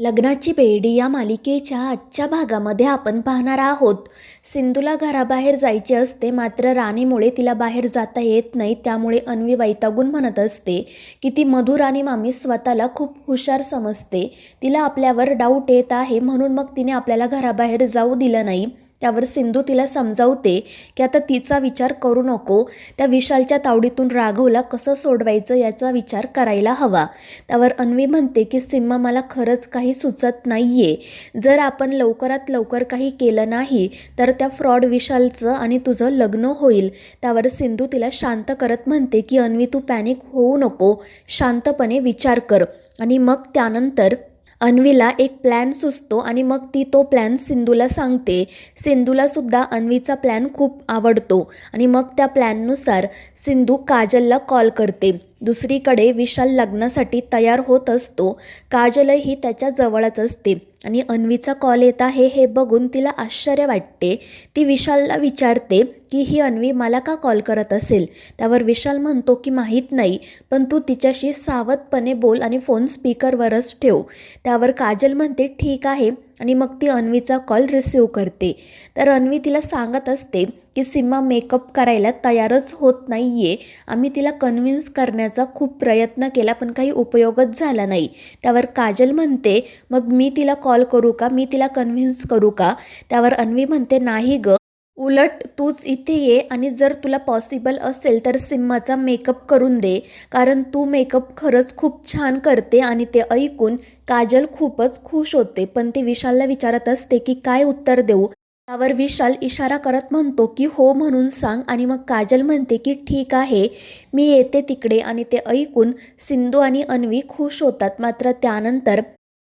लग्नाची बेडी या मालिकेच्या आजच्या भागामध्ये आपण पाहणार आहोत. सिंधूला घराबाहेर जायचे असते मात्र राणीमुळे तिला बाहेर जाता येत नाही त्यामुळे अन्वी वैतागून म्हणत असते की ती मधुर आणि मामी स्वतःला खूप हुशार समजते. तिला आपल्यावर डाऊट येत आहे म्हणून मग तिने आपल्याला घराबाहेर जाऊ दिलं नाही. त्यावर सिंधू तिला समजावते की आता तिचा विचार करू नको त्या विशालच्या तावडीतून राघवला कसं सोडवायचं याचा विचार करायला हवा. त्यावर अन्वी म्हणते की सिम्मा मला खरंच काही सुचत नाही आहे जर आपण लवकरात लवकर काही केलं नाही तर त्या फ्रॉड विशालचं आणि तुझं लग्न होईल. त्यावर सिंधू तिला शांत करत म्हणते की अन्वी तू पॅनिक होऊ नको. शांतपणे विचार कर. आणि मग त्यानंतर अन्वीला एक प्लॅन सुचतो आणि मग ती तो प्लॅन सिंधूला सांगते. सिंधूलासुद्धा अन्वीचा प्लॅन खूप आवडतो आणि मग त्या प्लॅननुसार सिंधू काजलला कॉल करते. दुसरीकडे विशाल लग्नासाठी तयार होत असतो. काजलही त्याच्या जवळच असते. आणि अन्वीचा कॉल येत आहे हे बघून तिला आश्चर्य वाटते. ती विशालला विचारते की ही अन्वी मला का कॉल करत असेल? त्यावर विशाल म्हणतो की माहीत नाही पण तू तिच्याशी सावधपणे बोल आणि फोन स्पीकरवरच ठेव. त्यावर काजल म्हणते ठीक आहे आणि मग ती अन्वीचा कॉल रिसीव करते. तर अन्वी तिला सांगत असते की सीमा मेकअप करायला तयारच होत नाही आहे आम्ही तिला कन्व्हिन्स करण्याचा खूप प्रयत्न केला पण काही उपयोगच झाला नाही. त्यावर काजल म्हणते मग मी तिला कॉल करू का? मी तिला कन्व्हिन्स करू का? त्यावर अन्वी म्हणते नाही ग. उलट तूच इथे ये आणि जर तुला पॉसिबल असेल तर सिम्माचा मेकअप करून दे कारण तू मेकअप खरंच खूप छान करते आणि ते ऐकून काजल खूपच खुश होते. पण ते विशालला विचारत असते की काय उत्तर देऊ? त्यावर विशाल इशारा करत म्हणतो की हो म्हणून सांग. आणि मग काजल म्हणते की ठीक आहे मी येते तिकडे. आणि ते ऐकून सिंधू आणि अन्वी खुश होतात. मात्र त्यानंतर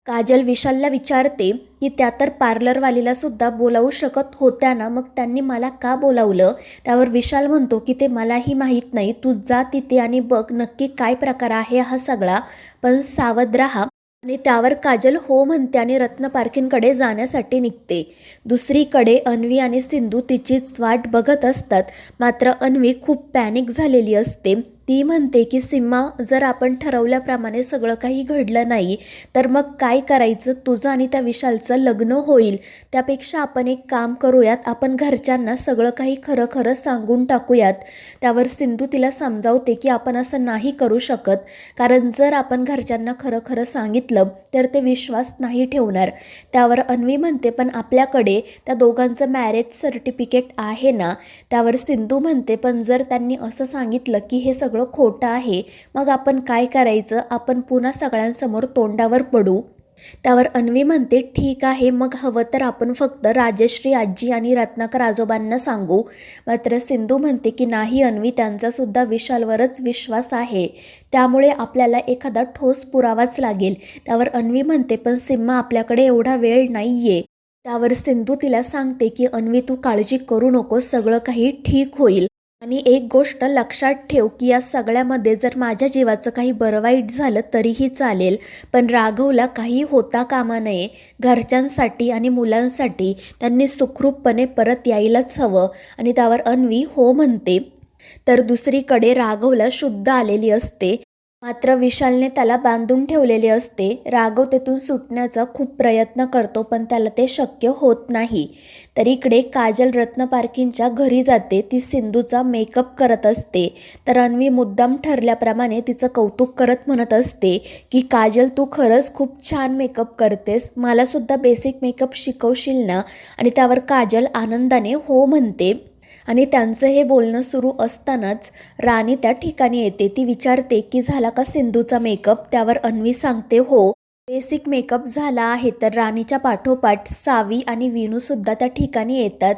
काजल विशालला विचारते की त्या तर पार्लरवालीला सुद्धा बोलावू शकत होत्या ना मग त्यांनी मला का बोलावलं? त्यावर विशाल म्हणतो की ते मलाही माहीत नाही तू जा तिथे आणि बघ नक्की काय प्रकार आहे हा सगळा. पण सावध राहा. आणि त्यावर काजल हो म्हणते आणि रत्न जाण्यासाठी निघते. दुसरीकडे अन्वी आणि सिंधू तिचीच वाट बघत असतात. मात्र अन्वी खूप पॅनिक झालेली असते. ती म्हणते की सिम्मा जर आपण ठरवल्याप्रमाणे सगळं काही घडलं नाही तर मग काय करायचं? तुझं आणि त्या विशालचं लग्न होईल. त्यापेक्षा आपण एक काम करूयात. आपण घरच्यांना सगळं काही खरं खरं सांगून टाकूयात. त्यावर सिंधू तिला समजावते की आपण असं नाही करू शकत. कारण जर आपण घरच्यांना खरं खरं सांगितलं तर ते विश्वास नाही ठेवणार. त्यावर अन्वी म्हणते पण आपल्याकडे त्या दोघांचं मॅरेज सर्टिफिकेट आहे ना? त्यावर सिंधू म्हणते पण जर त्यांनी असं सांगितलं की हे सगळं खोटं आहे. मग आपण काय करायचं? आपण पुन्हा सगळ्यांसमोर तोंडावर पडू. त्यावर अन्वी म्हणते ठीक आहे मग हवं तर आपण फक्त राजश्री आजी आणि रत्नाकर आजोबांना सांगू. मात्र सिंधू म्हणते की नाही अन्वी त्यांचासुद्धा विशालवरच विश्वास आहे. त्यामुळे आपल्याला एखादा ठोस पुरावाच लागेल. त्यावर अन्वी म्हणते पण सिम्मा आपल्याकडे एवढा वेळ नाही आहे त्यावर सिंधू तिला सांगते की अन्वी तू काळजी करू नको सगळं काही ठीक होईल. आणि एक गोष्ट लक्षात ठेव की या सगळ्यामध्ये जर माझ्या जीवाचं काही बरं वाईट झालं तरीही चालेल. पण राघवला काही होता कामा नये. घरच्यांसाठी आणि मुलांसाठी त्यांनी सुखरूपपणे परत यायलाच हवं आणि त्यावर अन्वी हो म्हणते. तर दुसरीकडे राघवला शुद्ध आलेली असते. मात्र विशालने त्याला बांधून ठेवलेले असते. राघव तेथून सुटण्याचा खूप प्रयत्न करतो पण त्याला ते शक्य होत नाही. तर इकडे काजल रत्न पार्किंगच्या घरी जाते. ती सिंधूचा मेकअप करत असते. तर अन्वी मुद्दाम ठरल्याप्रमाणे तिचं कौतुक करत म्हणत असते की काजल तू खरंच खूप छान मेकअप करतेस. मलासुद्धा बेसिक मेकअप शिकवशील ना? आणि त्यावर काजल आनंदाने हो म्हणते. आणि त्यांचं हे बोलणं सुरू असतानाच राणी त्या ठिकाणी येते. ती विचारते की झाला का सिंधूचा मेकअप? त्यावर अन्वी सांगते हो बेसिक मेकअप झाला आहे तर राणीच्या पाठोपाठ सावी आणि विनूसुद्धा त्या ठिकाणी येतात.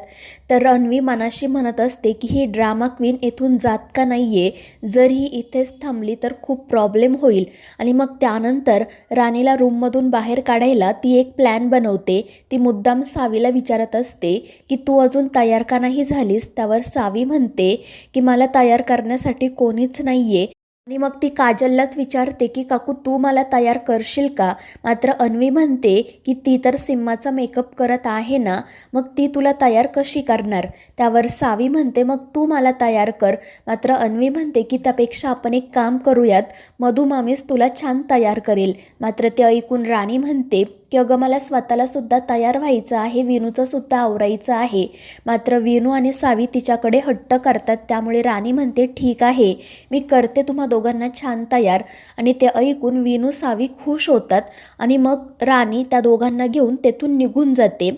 तर रणवी मनाशी म्हणत असते की ही ड्रामा क्वीन येथून जात का नाही आहे जर ही इथेच थांबली तर खूप प्रॉब्लेम होईल. आणि मग त्यानंतर राणीला रूममधून बाहेर काढायला ती एक प्लॅन बनवते. ती मुद्दाम सावीला विचारत असते की तू अजून तयार का नाही झालीस? त्यावर सावी म्हणते की मला तयार करण्यासाठी कोणीच नाही आहे आणि मग ती काजललाच विचारते की काकू तू मला तयार करशील का? मात्र अन्वी म्हणते की ती तर सिम्माचा मेकअप करत आहे ना मग ती तुला तयार कशी करणार? त्यावर सावी म्हणते मग तू मला तयार कर. मात्र अन्वी म्हणते की त्यापेक्षा आपण एक काम करूयात मधुमामीस तुला छान तयार करेल. मात्र ते ऐकून राणी म्हणते की अगं मला स्वतःला सुद्धा तयार व्हायचं आहे विनूचं सुद्धा आवरायचं आहे. मात्र विनू आणि सावी तिच्याकडे हट्ट करतात त्यामुळे राणी म्हणते ठीक आहे मी करते तुम्हा दोघांना छान तयार. आणि ते ऐकून विनू सावी खुश होतात आणि मग राणी त्या दोघांना घेऊन तेथून निघून जाते.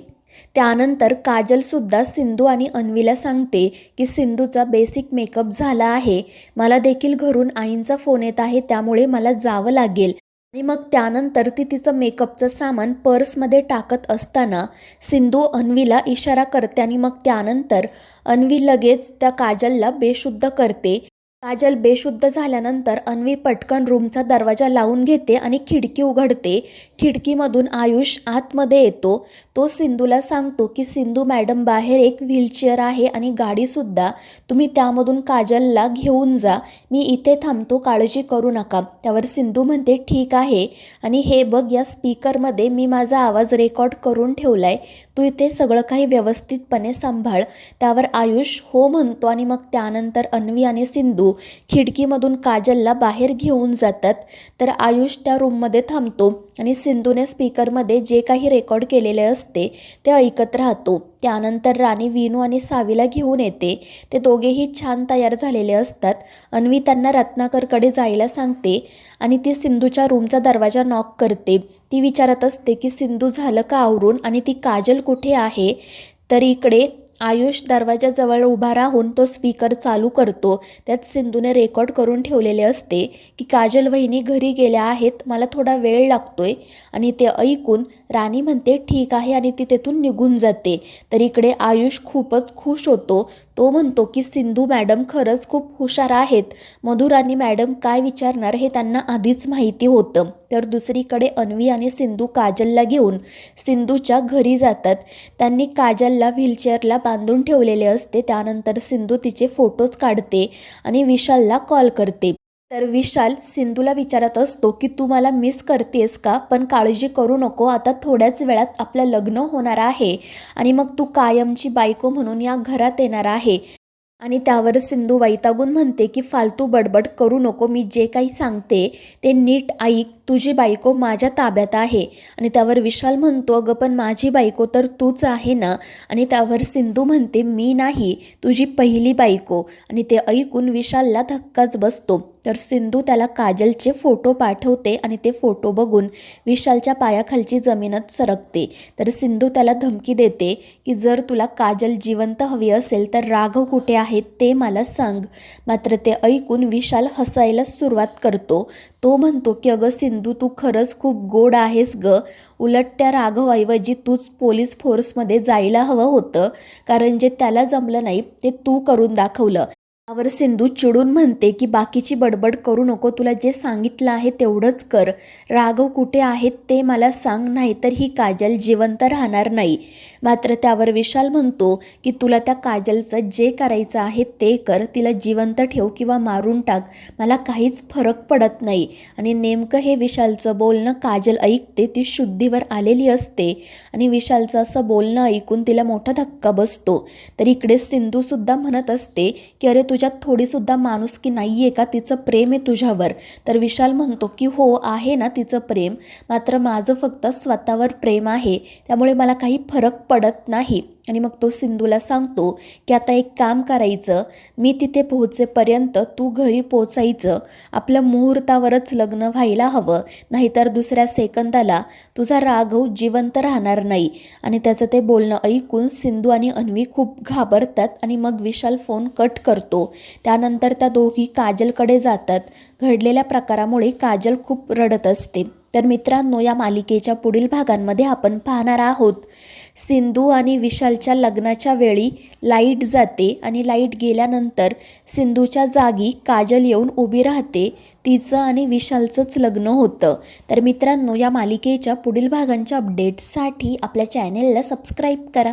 त्यानंतर काजलसुद्धा सिंधू आणि अन्वीला सांगते की सिंधूचा बेसिक मेकअप झाला आहे. मला देखील घरून आईंचा फोन येत आहे त्यामुळे मला जावं लागेल. आणि मग त्यानंतर ती तिचं मेकअपचं सामान पर्समध्ये टाकत असताना सिंधू अन्वीला इशारा करते आणि मग त्यानंतर अन्वी लगेच त्या काजलला बेशुद्ध करते. काजल बेशुद्ध झाल्यानंतर अन्वी पटकन रूमचा दरवाजा लावून घेते आणि खिडकी उघडते. खिडकीमधून आयुष आतमध्ये येतो. तो सिंधूला सांगतो की सिंधू मॅडम बाहेर एक व्हीलचेअर आहे आणि गाडीसुद्धा तुम्ही त्यामधून काजलला घेऊन जा. मी इथे थांबतो काळजी करू नका. त्यावर सिंधू म्हणते ठीक आहे. आणि हे बघ या स्पीकरमध्ये मी माझा आवाज रेकॉर्ड करून ठेवला आहे तू इथे सगळं काही व्यवस्थितपणे सांभाळ. त्यावर आयुष हो म्हणतो आणि मग त्यानंतर अन्वी आणि सिंधू खिडकीमधून काजलला बाहेर घेऊन जातात. तर आयुष त्या रूममध्ये थांबतो. आणि सिंधूने स्पीकरमध्ये जे काही रेकॉर्ड केलेले असते ते ऐकत राहतो. त्यानंतर राणी विनू आणि सावीला घेऊन येते. ते दोघेही छान तयार झालेले असतात. अन्वी त्यांना रत्नाकरकडे जायला सांगते आणि ती सिंधूच्या रूमचा दरवाजा नॉक करते. ती विचारत असते की सिंधू झालं का आवरून? आणि ती काजल कुठे आहे? तर इकडे आयुष दरवाजाजवळ उभा राहून तो स्पीकर चालू करतो. त्यात सिंधूने रेकॉर्ड करून ठेवलेले असते की काजल वहिनी घरी गेल्या आहेत मला थोडा वेळ लागतोय. आणि ते ऐकून राणी म्हणते ठीक आहे आणि ती तेथून निघून जाते. तर इकडे आयुष खूपच खुश होतो. तो म्हणतो की सिंधू मॅडम खरंच खूप हुशार आहेत. मधुराणी मॅडम काय विचारणार हे त्यांना आधीच माहिती होतं. तर दुसरीकडे अन्वी आणि सिंधू काजलला घेऊन सिंधूच्या घरी जातात. त्यांनी काजलला व्हीलचेअरला बांधून ठेवलेले असते. त्यानंतर सिंधू तिचे फोटोज काढते आणि विशालला कॉल करते. तर विशाल सिंधूला विचारत असतो की तू मला मिस करतेस का? पण काळजी करू नको. आता थोड्याच वेळात आपलं लग्न होणार आहे आणि मग तू कायमची बायको म्हणून या घरात येणार आहे. आणि त्यावर सिंधू वैतागून म्हणते की फालतू बडबड करू नको. मी जे काही सांगते ते नीट ऐक. तुझी बायको माझ्या ताब्यात आहे. आणि त्यावर विशाल म्हणतो अगं पण माझी बायको तर तूच आहे ना? आणि त्यावर सिंधू म्हणते मी नाही. तुझी पहिली बायको. आणि ते ऐकून विशालला धक्काच बसतो. तर सिंधू त्याला काजलचे फोटो पाठवते आणि ते फोटो बघून विशालच्या पायाखालची जमीनच सरकते. तर सिंधू त्याला धमकी देते की जर तुला काजल जिवंत हवी असेल तर राघव कुठे आहेत ते मला सांग. मात्र ते ऐकून विशाल हसायला सुरुवात करतो. तो म्हणतो की अगं सिंधू तू खरंच खूप गोड आहेस ग. उलट त्या राघवऐवजी तूच पोलीस फोर्समध्ये जायला हवं होतं. कारण जे त्याला जमलं नाही ते तू करून दाखवलं. त्यावर सिंधू चिडून म्हणते की बाकीची बडबड करू नको तुला जे सांगितलं आहे तेवढंच कर. राघव कुठे आहेत ते मला सांग नाही तर ही काजल जिवंत राहणार नाही. मात्र त्यावर विशाल म्हणतो की तुला त्या काजलचं जे करायचं आहे ते कर तिला जिवंत ठेव किंवा मारून टाक. मला काहीच फरक पडत नाही. आणि नेमकं हे विशालचं बोलणं काजल ऐकते ती शुद्धीवर आलेली असते. आणि विशालचं असं बोलणं ऐकून तिला मोठा धक्का बसतो. तर इकडे सिंधूसुद्धा म्हणत असते की अरे तुझ्यात थोडीसुद्धा माणुसकी नाही आहे का? तिचं प्रेम आहे तुझ्यावर. तर विशाल म्हणतो की हो आहे ना तिचं प्रेम. मात्र माझं फक्त स्वतःवर प्रेम आहे. त्यामुळे मला काही फरक पडत नाही. आणि मग तो सिंधूला सांगतो की आता एक काम करायचं मी तिथे पोहोचेपर्यंत तू घरी पोचायचं आपल्या मुहूर्तावरच लग्न व्हायला हवं नाहीतर दुसऱ्या सेकंदाला तुझा राघव जिवंत राहणार नाही. आणि त्याचं ते बोलणं ऐकून सिंधू आणि अन्वी खूप घाबरतात आणि मग विशाल फोन कट करतो. त्यानंतर त्या दोघी काजलकडे जातात. घडलेल्या प्रकारामुळे काजल खूप रडत असते. तर मित्रांनो या मालिकेच्या पुढील भागांमध्ये आपण पाहणार आहोत. सिंधू आणि विशालच्या लग्नाच्या वेळी लाइट जाते आणि लाइट गेल्यानंतर सिंधूच्या जागी काजल येऊन उभी राहते. तिचं आणि विशालचंच लग्न होतं. तर मित्रांनो या मालिकेच्या पुढील भागांच्या अपडेट्ससाठी आपल्या चॅनेलला सबस्क्राईब करा.